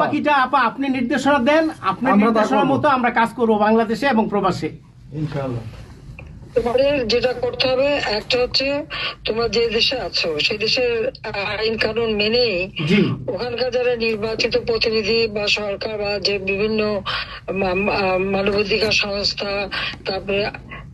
বাকিটা আপা আপনি নির্দেশনা দেন আপনার নির্দেশনা মতো আমরা কাজ করব বাংলাদেশে এবং প্রবাসে। ইনশাআল্লাহ। তোমাদের যেটা করতে হবে একটা হচ্ছে তোমরা যে দেশে আছো সেই দেশের আইন কানুন মেনে ওখানকার যারা নির্বাচিত প্রতিনিধি বা সরকার বা যে বিভিন্ন মানবাধিকার সংস্থা তারপরে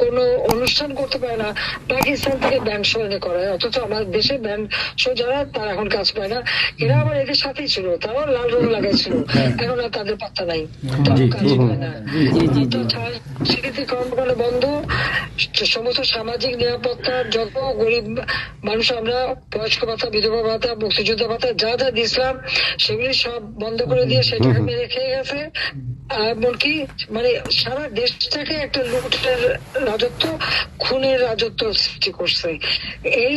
কোন অনুষ্ঠান করতে পারে না। পাকিস্তান থেকে ব্যান্ড শো এনে করায়। অথচ আমাদের দেশে ব্যান্ড শো যারা তারা এখন কাজ পায় না। এরা আবার এদের সাথেই ছিল। তারাও লাল রং লাগাইছিল এখন আর তাদের পাত্তা নাই। কাজ পায় না। তো কর্মকাণ্ড সমস্ত সামাজিক নিরাপত্তা যত গরিব মানুষ আমরা বয়স্ক ভাতা বিধবা ভাতা মুক্তিযোদ্ধা ভাতা যা যা দিয়েছিলাম সেগুলি সব বন্ধ করে দিয়ে সেটাকে আমি রেখে গেছে। এমনকি মানে সারা দেশটাকে একটা লুটের রাজত্ব খুনের রাজত্ব সৃষ্টি করছে। এই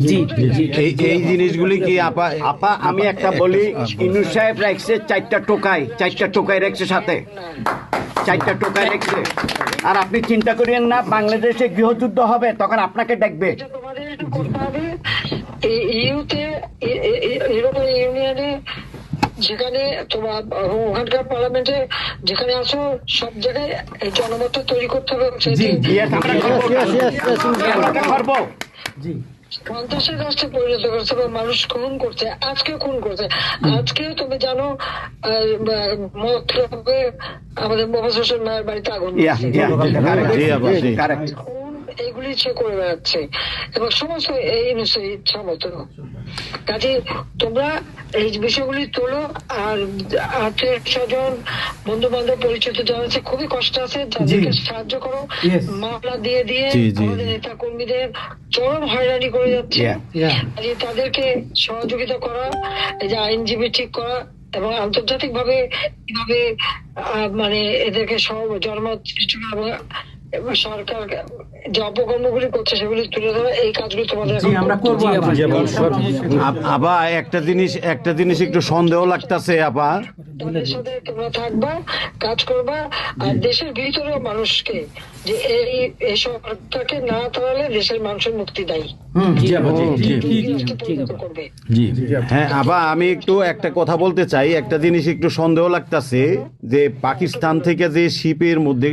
জি, জি, জি। এই জিনিসগুলি কি আপা আপা আমি একটা বলি ইনু সাহেব রাখছে চারটা টোকাই চারটা টোকাই রাখছে সাথে চারটা টোকাই রাখছে আর আপনি চিন্তা করেন না বাংলাদেশে গৃহযুদ্ধ হবে তখন আপনাকে ইউনিয়নে যেখানে তোমার ওখানকার পার্লামেন্টে যেখানে আছো সব জায়গায় এই জনমতটা তৈরি করতে হবে। আমরা করব। জি সন্ত্রাসের রাষ্ট্রে পরিণত করছে বা মানুষ খুন করছে আজকে খুন করছে। আজকে তুমি জানো আহ, মতলবে আমাদের মোহাম্মদ হোসেন মায়ের বাড়িতে আগুন এইগুলি সে করে বেড়াচ্ছে। এবং সমস্ত এই বিষয়ে ইচ্ছা মতো কাজে তোমরা এই বিষয়গুলি তোলো আর আত্মীয় স্বজন বন্ধু বান্ধব পরিচিত যারা আছে খুবই কষ্ট আছে তাদেরকে সাহায্য করো। মামলা দিয়ে দিয়ে আমাদের নেতা কর্মীদের চরম হয়রানি করে যাচ্ছে. তাদেরকে সহযোগিতা করা এই যে আইনজীবী ঠিক করা এবং আন্তর্জাতিক ভাবে কীভাবে আহ, মানে এদেরকে সব জনমত সৃষ্টি করা এবং এবং সরকার যে অপকর্মগুলি করছে সেগুলি তুলে ধরা এই কাজগুলি তোমাদের আমরা করব। আপা। একটা জিনিস একটা জিনিস একটু সন্দেহ লাগতাছে আপা। তাদের সাথে তোমরা থাকবা কাজ করবা আর দেশের ভিতরেও মানুষকে যে এই এই সরকারকে না তাড়ালে দেশের মানুষের মুক্তি দেয়। হ্যাঁ আবার আমি একটু একটা কথা বলতে চাই। একটা জিনিস একটু সন্দেহ লাগতাছে যে পাকিস্তান থেকে যে শিপের মধ্যে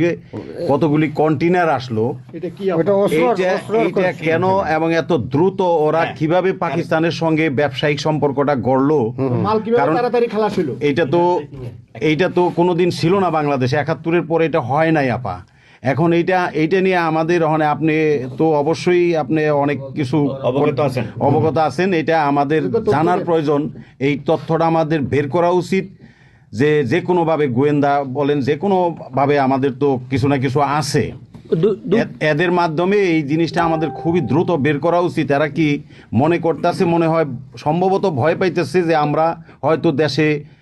কতগুলি কন্টেনার আসলো এটা কেন এবং এত দ্রুত ওরা কীভাবে পাকিস্তানের সঙ্গে ব্যবসায়িক সম্পর্কটা গড়লো মাল কীভাবে কারণ তাড়াতাড়ি খালাস হলো এইটা তো এইটা তো কোনোদিন ছিল না বাংলাদেশে একাত্তরের পরে এটা হয় নাই আপা। এখন এইটা এইটা নিয়ে আমাদের মানে আপনি তো অবশ্যই আপনি অনেক কিছু অবগত আছেন। অবগত আছেন এটা আমাদের জানার প্রয়োজন। এই তথ্যটা আমাদের বের করা উচিত। যে যে কোনোভাবে গোয়েন্দা বলেন যে কোনোভাবে আমাদের তো কিছু না কিছু আছে। এদের মাধ্যমে এই জিনিসটা আমাদের খুবই দ্রুত বের করা উচিত। এরা কি মনে করতেছে মনে হয় সম্ভবত ভয় পাইতেছে যে আমরা হয়তো দেশে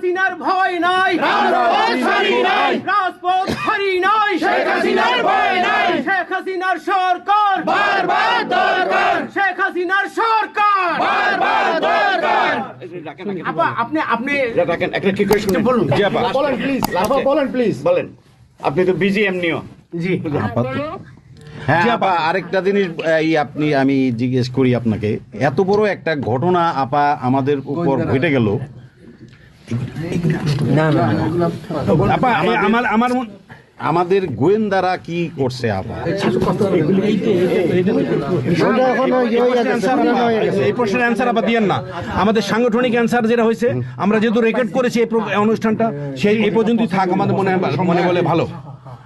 হাসিনার ভয় নাই। রাজপথ ছাড়ি নাই। শেখ হাসিনার ভয় নাই। শেখ হাসিনার সরকার। বারবার দরকার। শেখ হাসিনার সরকার। বারবার দরকার। আপা আপনি আপনি রাখেন একটা কি করে শুনুন। বলুন। জি আপা। বলেন প্লিজ আপা বলেন প্লিজ বলেন। আপনি তো বিজি এমনিও জি। বলো হ্যাঁ আপা। আরেকটা জিনিস এই আপনি আমি জিজ্ঞেস করি আপনাকে। এত বড় একটা ঘটনা আপা আমাদের উপর ঘটে গেল। আপা আমার আমার আমাদের গোয়েন্দারা কি করছে আপা? এই প্রশ্নের অ্যান্সার আবার দিয়েন না। আমাদের সাংগঠনিক অ্যান্সার যেটা হয়েছে আমরা যেহেতু রেকর্ড করেছি এই অনুষ্ঠানটা সেই এই পর্যন্তই থাক আমাদের মনে মনে বলে ভালো।